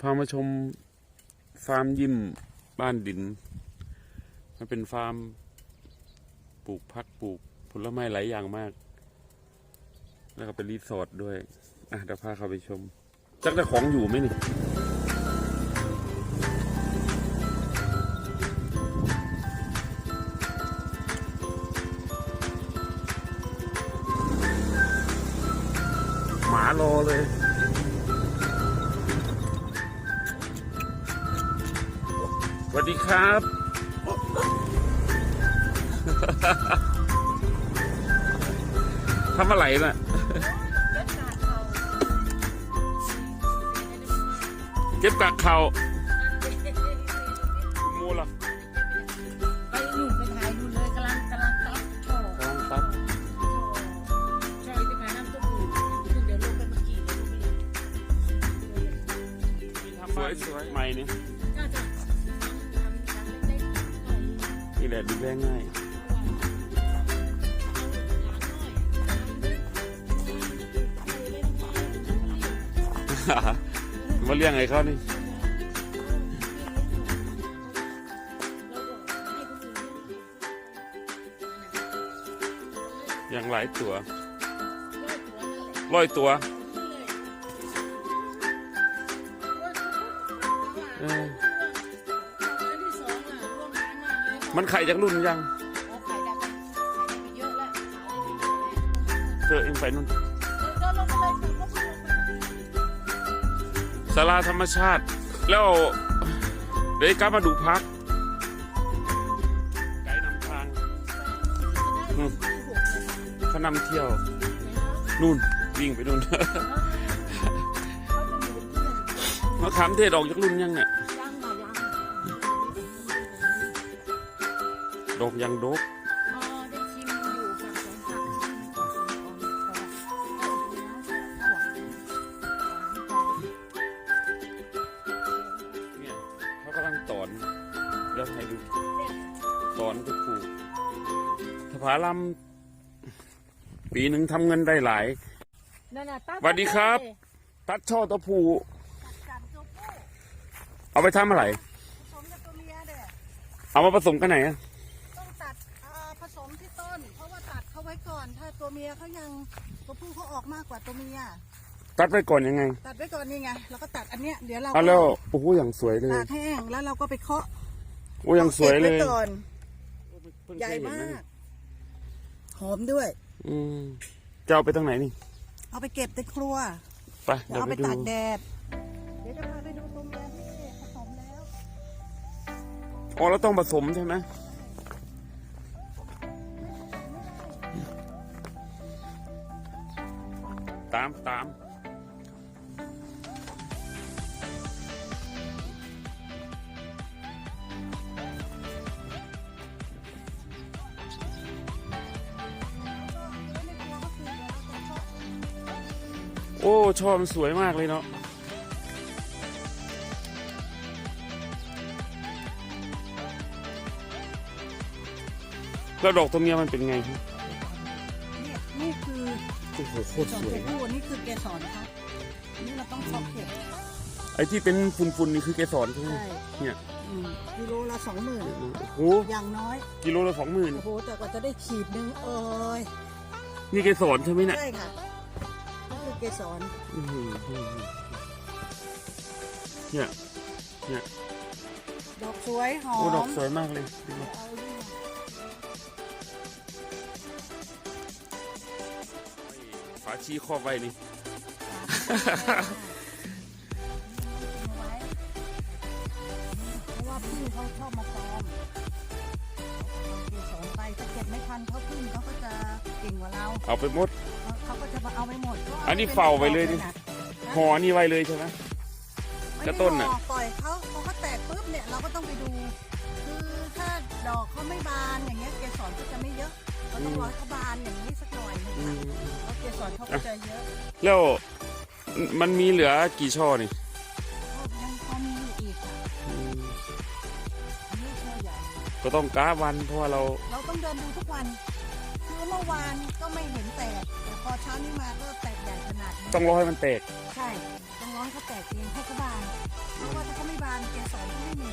พามาชมฟาร์มยิมบ้านดิน มันเป็นฟาร์มปลูกพักปลูกผลไม้หลายอย่างมาก แล้วก็เป็นรีสอร์ทด้วย อะเดี๋ยวพาเข้าไปชมจักได้ของอยู่ไหมนี่ วัสดีครับ ทำอะไรน่ะเก็บกากเขา มาเลี้ยงไอ้เขานี่อย่างหลายตัวร้อยตัวเออมันไข่จากรุ่นยังเจอเองไปนู่นาราธรรมชาติ แล้วเดี๋ยวกลับมาดูพักไกด์นำทางอืมเขานำเที่ยว นู่นวิ่งไปนู่น มะขามเทศออกจากรุ่นยังเนี่ย ดอกยังดก ลังตอนเดี๋ยวให้ดูตอนก็ปลูกสภาลำปีหนึ่งทำเงินได้หลายสวัสดีครับ ตัดช่อตะพูเอาไปทำอะไรผสมกับตัวเมียเด้อเอามาผสมกันไหนอะต้องตัดเอ่อผสมที่ต้น เพราะว่าตัดเขาไว้ก่อน ถ้าตัวเมียเขายังตัวผู้เขาออกมากกว่าตัวเมีย ตัดไปก่อนยังไงตัดไว้ก่อนนี่ไงแล้วก็ตัดอันเนี้ยเดี๋ยวเราเอาแล้วโอ้โหอย่างสวยเลยตากแห้งแล้วเราก็ไปเคาะโอ้อย่างสวยเลยก็บไก่อนเพิ่งใหญ่เคยเนมานะกหอมด้วย อืมจะเอาไปทางไหนนี่ เอาไปเก็บในครัวไปเดี๋ยวเดี๋ยวเอาไปไปดูตากแดดเดี๋ยวจะพาไปดูตัวเมียที่ผสมแล้วอ๋อเราต้องผสมใช่ไหมตามตาม โอ้ช่อมันสวยมากเลยเนาะแล้วดอกตัวเมียมันเป็นไงครับเนี่ยนี่คือโอ้โหโคตรสองสวยเก็บผู้นี่คือเกสรเขาอันนี่เราต้องเคาะเก็บไอ้ที่เป็นฝุ่นๆนี่คือเกสรใช่ไหมใช่เนี่ยอืมกิโลละสองหมื่นโอ้โหอย่างน้อยกิโลละสองหมื่นโอ้โหแต่กว่าจะได้ขีดหนึงเอ้ยนี่เกสรใช่ไหมเนี่ย ใช่ค่ะนี่คือ เกสรอื้อหือเนี่ย ดอกสวยหอโอ้ดอกมสวยมากเลยดูดิเอาดิฝาชีครอบไว้นี่ไว้เพราะว่าพึ่งเขาชอบมาตอมเกสรไปถ้าเก็บไม่ทันเขาพึ่งเขาก็จะเก่งกว่าเราเอาไปหมดเขาก็ จะมาเอาไปหมดพระว่อันนี้เฝ้าไว้เลยดินะห่อนี่ไว้เลยใช่ไหมไม่กระได้ต้นน่ะห่อปล่อยเขาพอเขาแตกปุ๊บเนี่ยเราก็ต้องไปดู คือถ้าดอกเขาไม่บานอย่างเงี้ยเกสรก็จะไม่เยอะเราต้องรอให้เขาบานอย่างนี้สักหน่อยหนึงอืค่ะมแล้วเกสรเขาก็จะเยอะแล้วมันมีเหลือกี่ช่อนี่เขายังเขามีอยู่อีกค่ะอืมอันนี้ช่อใหญ่ ก็ต้องก้าวันเพราะว่าเรา เราต้องเดินดูทุกวัน คือเมื่อวานก็ไม่เห็นแตกแต่ พอเช้านี้มาก็แตกใหญ่ขนาดนี้ต้องรอให้มันแตก ใช่ต้องรอให้ให้เขาแตกเองให้เขาบานเพราะว่าถ้าเขาไม่บานเกสรก็ไม่มี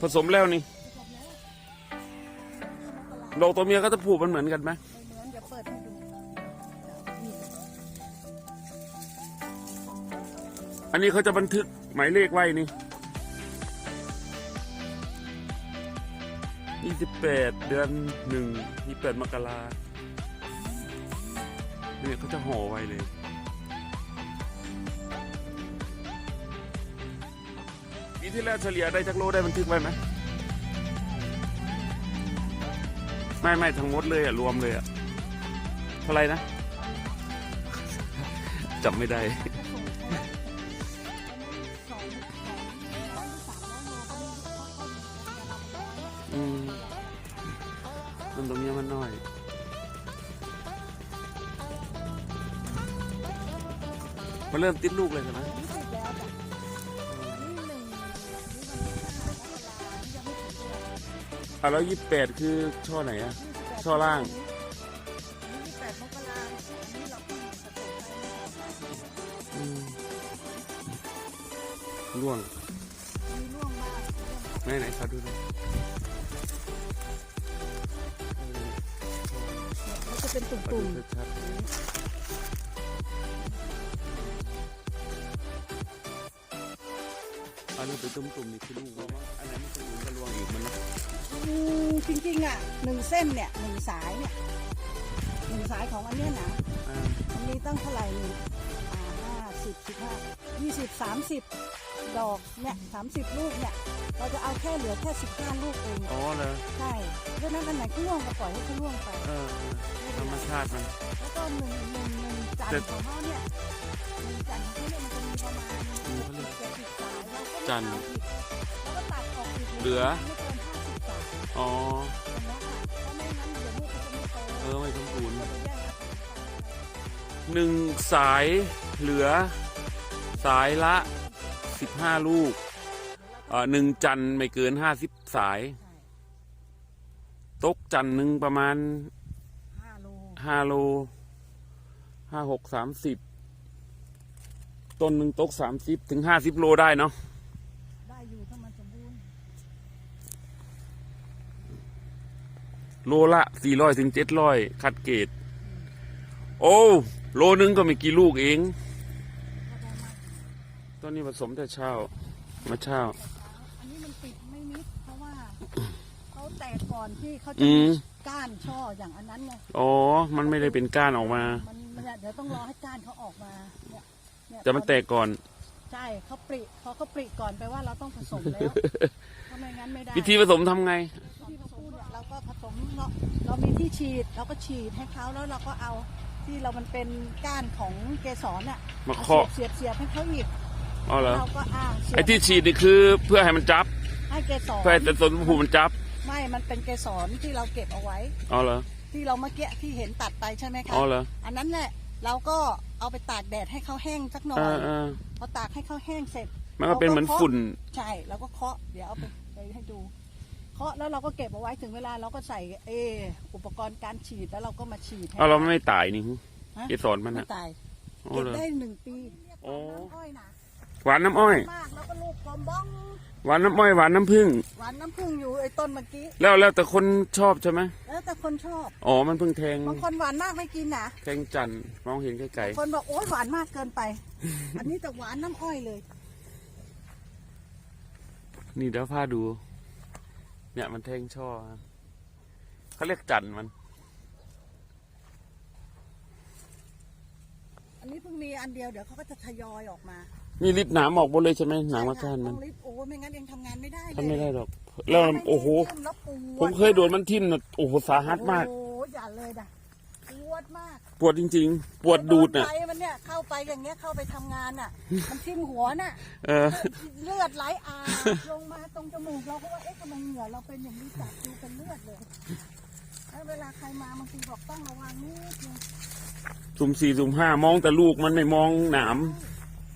ผสมแล้วนี่ดอกตัวเมียก็จะผูกมันเหมือนกันไหม อันนี้เขาจะบันทึกหมายเลขไว้นี่ยี่สิบแปดเดือนหนึ่งยี่แปดมกราเนี่ยเขาจะห่อไว้เลยปีที่แล้วเฉลี่ยได้จักโลได้บันทึกไว้ไหมไม่ไม่ทั้งหมดเลยอะ รวมเลยอะ เท่าไหรนะจำไม่ได้ มันเริ่มติดลูกเลยใช่ไหมยี่สิบแล้วจ้ะนี่หนึ่งนี่วันที่ห้ามกรานี่ยังไม่ถึงเดือนอะแล้วยี่แปดคือช่อไหนอะช่อล่างยี่สิบแปดมกราอันนี้เราเพิ่งผสมไปอืมร่วงมีร่วงมากไหนไหนขอดูหน่อยมันจะเป็นตุขอดู่มชัดๆ อันนี้เป็นตุ่มๆนี่คือลูกแล้วมั้งอันไหนมันเป็นหลุมกระลวงอีกมันนะๆอืมจริงๆอะหนึ่งเส้นเนี่ยหนึ่งสายเนี่ยหนึ่งสายของอันเนี้ยนะอ่ามันมีตั้งเท่าไหร่นี่อ่าห้าสิบสิบห้ายี่สิบสามสิบดอกเนี่ยสามสิบลูกเนี่ยเราจะเอาแค่เหลือแค่สิบห้าลูกเองอ๋อเลยใช่เพราะฉะนั้นอันไหนก็ร่วงก็ปล่อยให้เขาร่วงไปเออธรรมชาติมัน แล้วก็หนึ่งหนึ่งหนึ่งจันทร์ของเขาเนี่ยหนึ่งจันทร์ของเขาเนี่ยมันจะมีประมาณอืมเขาเรียกเจ็ดสิบสายแล้วก็ จันทร์ไม่เอาอีกแล้วก็ตัดออกอีกเหลือไม่เกินห้าสิบสายอ๋อเห็นไหมคะเพราะไม่งั้นเดี๋ยวลูกเขาจะไม่โตเออ ไม่สมบูรณ์ก็จะแย่งอาหารกันหนึ่งสายเหลือ สายละสิบห้าลูกเอ่อหนึ่งจันทร์ไม่เกินห้าสิบสายใช่ตกจันทร์หนึ่งประมาณห้าโลห้าโลห้าหกสามสิบต้นหนึ่งตกสามสิบถึงห้าสิบโลได้เนาะ ได้อยู่ถ้ามันสมบูรณ์ โลละสี่ร้อยถึงเจ็ดร้อยคัดเกรดโอ้โลนึงก็ไม่กี่ลูกเองก็ได้มากต้นนี้ผสมแต่เช้ามาเช้า อันนี้มันติดไม่มิดเพราะว่าเขาแตกก่อนที่เขาจะอืม ก้านช่ออย่างอันนั้นไงอ๋อ มันไม่ได้เป็นก้านออกมา มันมันเดี๋ยวต้องรอให้ก้านเขาออกมาเนี่ยเนี่ยแต่มันแตกก่อน ใช่เขาปริพอเขาปริก่อนไปลว่าเราต้องผสมแล้ว ถ้าไม่งั้นไม่ได้วิธีผสมทำไง ก็ผสมเนาะเรามีที่ฉีดเราก็ฉีดให้เขาแล้วเราก็เอาที่เรามันเป็นก้านของเกสรน่ะมาเคาะ เสียบเสียบๆให้เขาอีกอ๋อเหรอเราก็อ่าเสียบไอ้ที่ฉีดนี่คือเพื่อให้มันจับให้เกสรเพื่อให้แต่ต้นผูมันจับไม่มันเป็นเกสรที่เราเก็บเอาไว้ อ๋อเหรอ ที่เราเมื่อกี้ที่เห็นตัดไปใช่ไหมคะอ๋อเหรออันนั้นแหละเราก็เอาไปตากแดดให้เขาแห้งสักหน่อเอยอเออพอตากให้เขาแห้งเสร็จมันก็เป็นเหมือนฝุ่นใช่แล้วก็เคาะเดี๋ยวเอาไปไปให้ดูเคาะแล้วเราก็เก็บเอาไว้ถึงเวลาเราก็ใส่เอออุปกรณ์การฉีดแล้วเราก็มาฉีดให้เอาเราไม่ตายนี่ฮะเกสรมันไม่อะตายอ๋อเก็บเหรอได้หนึ่งปีโอ้น้ำอ้อยนะหวานน้ำอ้อย มากแล้วก็ลูกกลมบ้องหวานน้ำอ้อยหวานน้ำผึ้งหวานน้ำผึ้งอยู่ไอ้ต้นเมื่อกี้ แล้วแล้วแต่คนชอบใช่ไหมแล้วแต่คนชอบ อ๋อมันเพิ่งแทงบางคนหวานมากไม่กินนะแทงจันทร์มองเห็นไกลคนบอกโอ๊ยหวานมากเกินไป อันนี้แต่หวานน้ำอ้อยเลย ๆนี่เดี๋ยวพาดู เนี่ยมันแทงช่อเขาเรียกจันทร์มัน อันนี้เพิ่งมีอันเดียวเดี๋ยวเขาก็จะทยอยออกมานี่ริบหนามออกหมดเลยใช่ไหมหนามอาการมันต้องรีบโอ้ไม่งั้นเองทำงานไม่ได้เลยทำไม่ได้หรอกแล้วโอ้โหแล้วปวดผมเคยโดนมันทิ่มนะโอ้โหสาหัสมาก โอ้โหอย่าเลยนะ ปวดมาก ปวดจริง ๆ ปวดดูดน่ะน่ะมันเนี่ยเข้าไปอย่างเงี้ยเข้าไปทำงานน่ะ มันทิ่มหัวน่ะ เออ เลือดไหลอาบลงมาตรงจมูกเราก็ว่าเอ๊ะทำไมเหงื่อเราเป็นอย่างนี้จับดูเป็นเลือดเลยแล้วเวลาใครมาบางทีบอกต้องระวังนิดนึงสุ่มสี่สุ่มห้ามองแต่ลูกมันไม่มองหนาม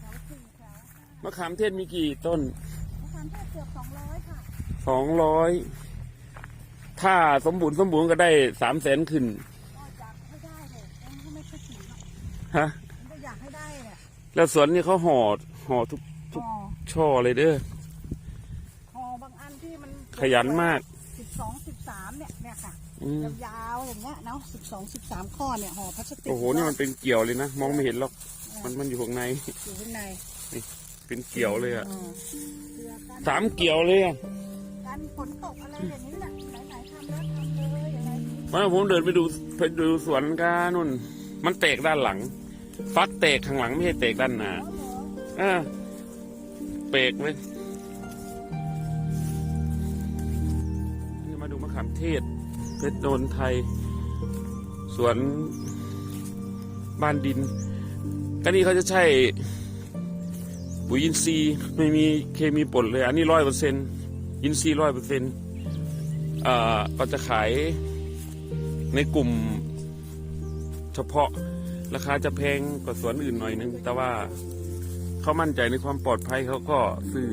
แถวสี่แถวห้ามะขามเทศมีกี่ต้นมะขามเทศเกือบสองร้อยค่ะสองร้อย ถ้าสมบูรณ์สมบูรณ์ก็ได้สามแสนขึ้น ฮะเองก็อยากให้ได้เนี่ยแล้วสวนนี่เขาห่อห่อทุกทุกห่อช่อเลยเด้อห่อบางอันที่มันขยันมาก สิบสองสิบสามเนี่ยเนี่ยค่ะอืมยาวๆอย่างเงี้ยเนาะสิบสองสิบสามข้อเนี่ยห่อพลาสติกโอ้โหนี่มันเป็นเกี่ยวเลยนะมองไม่เห็นหรอกมันมันอยู่ข้างใน อยู่ข้างในเป็นเกี่ยวเลยอะอืมเพื่อกันสามเกี่ยวเลยอะกันฝนตกอะไรอย่างนี้แหละไหนๆทำแล้วทำเลยอย่างไรดีวันนั้นผมเดินไปดูไปดูสวนกันนู่น มันแตกด้านหลัง ฟักแตกข้างหลังไม่ใช่แตกด้านหน้าเอเอเปรกเลยมาดูมะขามเทศเพชรโนนไทย สวนบ้านดินก็นี่เขาจะใช่ปุ๋ยอินทรีย์ไม่มีเคมีปนเลย อันนี้ร้อยเปอร์เซ็นต์อินทรีย์ร้อยเปอร์เซ็นต์อ่าก็จะขายในกลุ่ม เฉพาะ ราคาจะแพงกว่าสวนอื่นหน่อยนึง แต่ว่าเขามั่นใจในความปลอดภัยเขาก็ซื้อ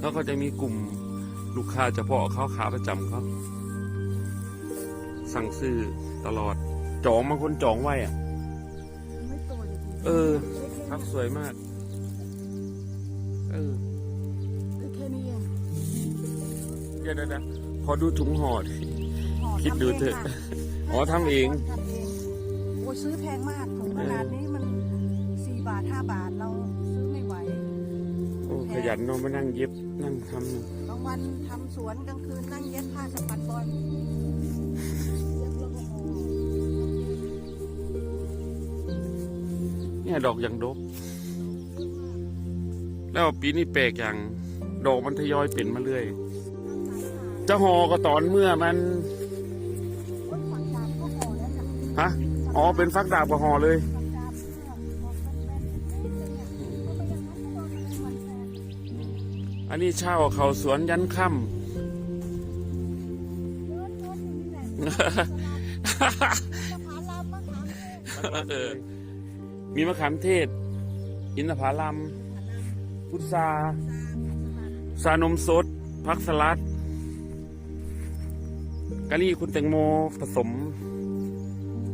แล้วก็จะมีกลุ่มลูกค้าเฉพาะเขาขาประจำเขาสั่งซื้อตลอดจองบางคนจองไว้อะไม่โตอยู่ดีเออใช้เคพักมีสวยมาก เออใช้เคมีเองเดี๋ยวเดี๋ยวเดี๋ยวขอดูถุงห่อดิห่อคิดดูเถอะทำงค่ะอ๋อทำเองทำเองโอ้ยซื้อแพงมากถุงขนาดนี้มันสี่บาทห้าบาทเราซื้อไม่ไหวโอ้ขยันเนอนมานั่งเย็บนั่งทำบางวันทำสวนกลางคืนนั่งเย็บผ้าสะพัดบอลเย็บแล้วก็ห่อเนี่ยดอกอย่างดก แล้วปีนี้แปลกอย่าง ดอกมันทยอยเป็นมาเรื่อย จะห่อก็ตอนเมื่อมันโอ้ยฝักดาบก็ห่อแล้วจ้ะฮะ อ๋อ เป็นฟักดาบกับห่อเลยฝักดาบเพื่อบอกเป็นๆนิดนึงเนี่ยก็ไม่อย่างนั้นก็โดนอะไรมันแทนอันนี้เช่าเขาสวนยันค่เยอะๆอย่างนี้แหละมะขามลำมะขามเทศำเออมีมะขามเทศ อินทผลัม พุทราสานมสด พักสลัดกะนี่คุณแตงโมผสม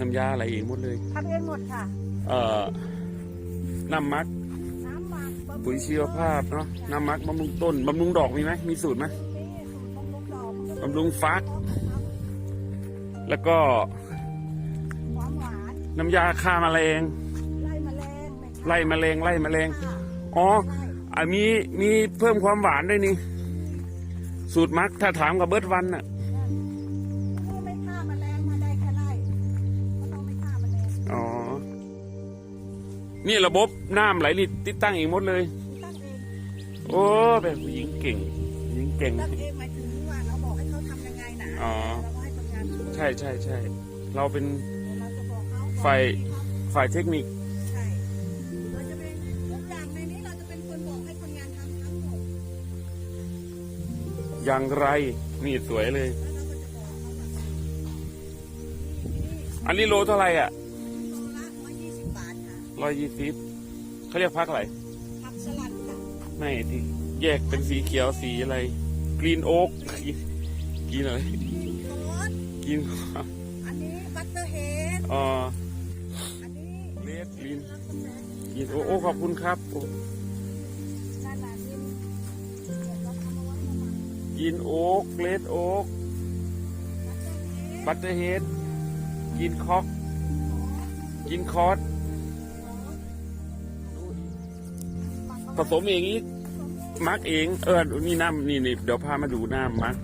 น้ำยาอะไรเองหมดเลยทำเองหมดค่ะ เอ่อน้ำมัก น้ำหมักบำรุงปุ๋ยชีวภาพเนาะน้ำมักบำรุงต้นบำรุงดอกมีไหมมีสูตรไหมนี่สูตรบำรุงดอกมันก็บำรุงฟัก แล้วก็ความหวานน้ำยาฆ่าแมลงไล่แมลงไล่แมลงไล่แมลงค่ะอ๋อไล่อะมีมีเพิ่มความหวานด้วยนี่ สูตรมักถ้าถามกับเบิร์ดวันน่ะ นี่ระบบน้ำไหลนี่ติดตั้งเองหมดเลย ตั้งเองโอ้แบบผู้หญิงเก่งผู้หญิงเก่ง ตั้งเองหมายถึงว่าเราบอกให้เขาทำยังไงนะอ๋อ เราก็ให้คนงานทำใช่ใช่ใช่เราเป็น เราจะบอกเขาฝ่ายฝ่ายเทคนิคใช่เราจะเป็นทุกอย่างในนี้เราจะเป็นคนบอกให้คนงานทำทั้งหมดอย่างไร นี่สวยเลย แล้วเราก็จะบอกเขาว่านี่อันนี้โลเท่าไหร่อะ ร้อยยี่สิบเขาเรียกพักอะไรผักสลัดค่ะไม่ที่แยกเป็นสีเขียวสีอะไร กรีนโอ๊กกินอะไรโรสกินอันนี้บัตเตอร์เฮดอ๋ออันนี้เลดกรีนรับกาแฟกินโอ้โอ้ขอบคุณครับโอ้ด้านหลังนี่เดี๋ยวเราทำเอาไว้ประมาณกินโอ๊กเลดโอ๊กบัตเตอร์เฮดบัตเตอร์เฮดกินคอกกินคอส ผสมเองอีกมักเองเออนี่น้ำนี่นี่เดี๋ยวพามาดูน้ำมัก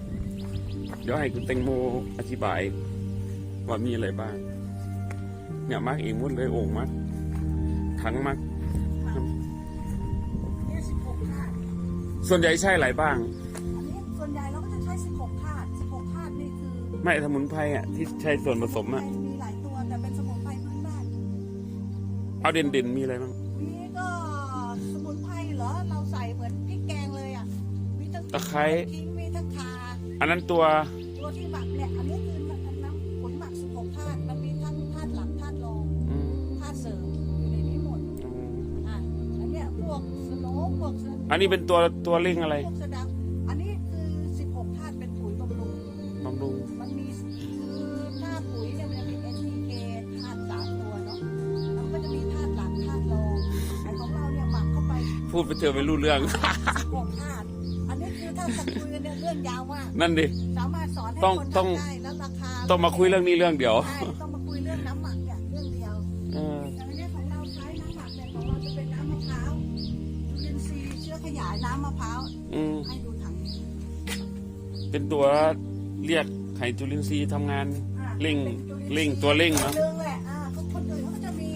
เดี๋ยวให้คุณแตงโมอธิบาย ว่ามีอะไรบ้าง เนี่ยมักเองหมดเลยโอ่งมักถังมักเนี่ยสิบหกธาตุส่วนใหญ่ใช่หลายบ้างอันนี้ส่วนใหญ่เราก็จะใช้สิบหกธาตุสิบหกธาตุนี่คือไม่สมุนไพรอะที่ใช้ส่วนผสมอะมีหลายตัวแต่เป็นสมุนไพรพื้นบ้าน เอาเด่นเด่นๆมีอะไรบ้างนี่ก็ ตะไคร้ขิงมีทั้งข่าอันนั้นตัวตัวที่หมักเนี่ยอันนี้คือน้ำผลหมัก16ธาตุมันมีทั้งธาตุหลักธาตุรองอืมธาตุเสริมอยู่ในนี้หมดอะอันเนี้ยพวกสโนว์พวกสอันนี้เป็นตัวตัวเร่งอะไรพวกสะเดาอันนี้คือ16ธาตุเป็นปุ๋ยบำรุง บำรุงมันมีคือธาตุปุ๋ยเนี่ยมันจะมี NPK ธาตุสามตัวเนาะแล้วก็จะมีธาตุหลักธาตุรองไอ้ของเราเนี่ยหมักเข้าไปพูดไปเถอะไม่รู้เรื่อง16ธาตุอัน นี้คือถ้าจะคุยกันเนี่ยเรื่องยาวมากนั่นดิ สามารถสอนให้ต้องคนต้อง ทำได้แล้วราคาต้องมาคุยเรื่องนี้เรื่องเดียวใช่ต้องมาคุยเรื่องน้ำหมักเนี่ยเรื่องเดียว เออแต่อันเนี้ยของเราใช้น้ำหมักเนี่ยของเราจะเป็นน้ำมะพร้าวจุลินทรีย์เชื้อขยายน้ำมะพร้าว อืมให้ดูถังนี้เป็นตัวเรียกไข่จุลินทรีย์ทำงานอะเร่งป็นจุลินทย์เร่งตัวเร่งเนอะเร่งแหละอ่าเขาคนอื่นเขาก็จะมี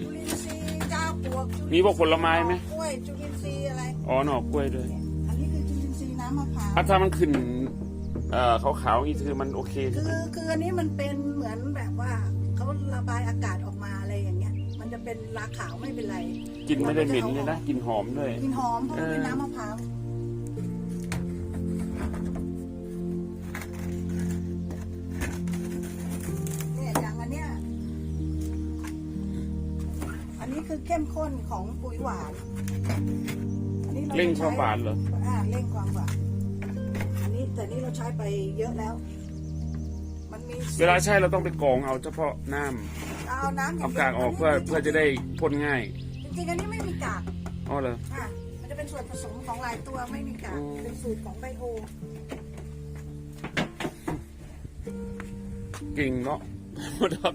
จุลินทรีย์เจ้าปลวกจุลินทรีย์มีพวกผลไม้ไหม กล้วยจุลินทรีย์อะไร อ๋อหน่อกล้วยด้วย เนี่ย ย์น้ำมะพร้าวอะถ้ามันขึ้น เอ่อขาวๆนี่คือมันโอเคใช่คืไหมอคืออันนี้มันเป็นเหมือนแบบว่าเขาระบายอากาศออกมาอะไรอย่างเงี้ย มันจะเป็นลาขาวไม่เป็นไรกลินไม่ได้เหม็นเลยนะกลินหอมด้วยกลินหอมเพราะมันเป็นเออน้ำมะพร้าวเนี่ยอย่างอันเนี้ยอันนี้คือเข้มข้นของปุ๋ยหวานอันนี้เร่งจะความหวานเหรอ อ่าเร่งความหวานอันนี้ แต่นี่เราใช้ไปเยอะแล้ว มันมีเวลาใช้เราต้องไปกรองเอาเฉพาะน้เอาน้ำำย่เอางดียวกากออกเพื่อเพื่อจะได้พ่นง่ายจริงๆอันนี้ไม่มีกากอ๋อเหรออะ มันจะเป็นส่วนผสมของหลายตัวไม่มีกาก อืม เป็นสูตรของไบโอ เก่งเนาะดอก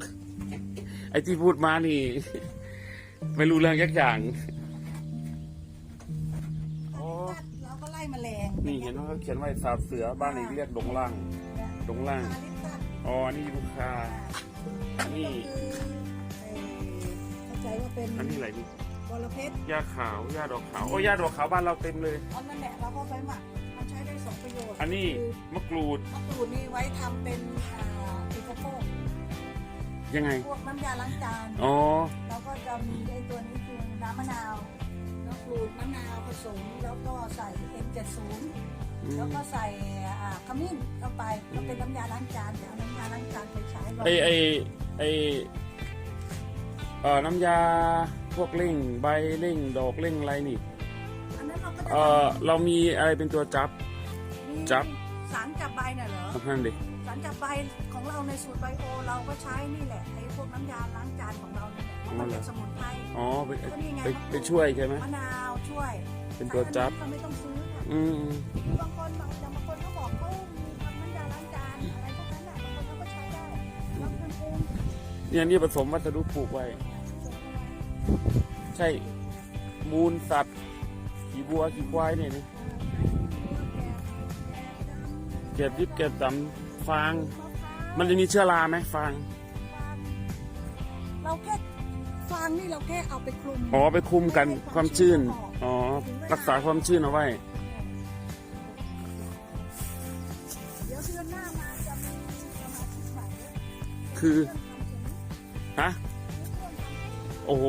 ไอที่พูดมานี่ ไม่รู้เรื่องยักอย่าง เห็นว่าเขาเขียนไว้สาบเสือบ้านนี้เรียกดงล่างดงล่างคาลิปตัสอ๋ออันนี่ยูคานี่ก็คือเอ่อเข้าใจว่าเป็นอันนี้อะไรนี่บอระเพ็ดหญ้าขาวหญ้าดอกขาวโอ้หญ้าดอกขาวบ้านเราเต็มเลยอันนั้นแหละเราก็ไปหมักมันใช้ได้สองประโยชน์อันนี้คือมะกรูดมะกรูดนี่ไว้ทำเป็นอ่าอุปโภคยังไงพวกน้ำยาล้างจานอ๋อแล้วก็จะมีไอ้ตัวนี้คือน้ำมะนาวน้ำกรูดมะนาวผสมแล้วก็ใส่ M70 อื แล้วมก็ใส่อ่าขมิ้นเข้าไปก็เป็นน้ำยาล้างจานเดี๋ยวเอาน้ำยาล้างจานไปใช้ก่อนไอไอไอเอ่อน้ำยาพวกเร่งใบเร่งดอกเร่งอะไรนี่อันนั้นเราก็จะเอ่อเรามีอะไรเป็นตัวจับ มีจับ สารจับใบน่ะเหรอ นั่นดิสารจับใบของเราในสูตรไบโอเราก็ใช้นี่แหละไอ้พวกน้ำยาล้างจานของเราเนี่ยเพราะมันเป็นสมุนไพรอ๋อไปก็นี่ไงไปไปช่วยใช่ไหมมะนาวช่วยเป็นตัวจับแต่อันนั้นเราไม่ต้องซื้อค่ะ อืมบางคนบางบางคนเขาบอกเขามีทำน้ำยาล้างจานอะไรพวกนั้นน่ะบางคนเขาก็ใช้ได้แล้วมันเองเนี่ยนี่ผสมวัสดุปลูกไว้ ใช่มูลสัตว์ขี้บัวขี้ควายเนี่ยนะเก็บยิบเก็บตำฟาง มันจะมีเชื้อราไหมฟาง เราแค่ฟางนี่เราแค่เอาไปคลุมอ๋อไปคุมกันความชื้น อ๋อ รักษาความชื้นเอาไว้ คือ ฮะ โอ้โห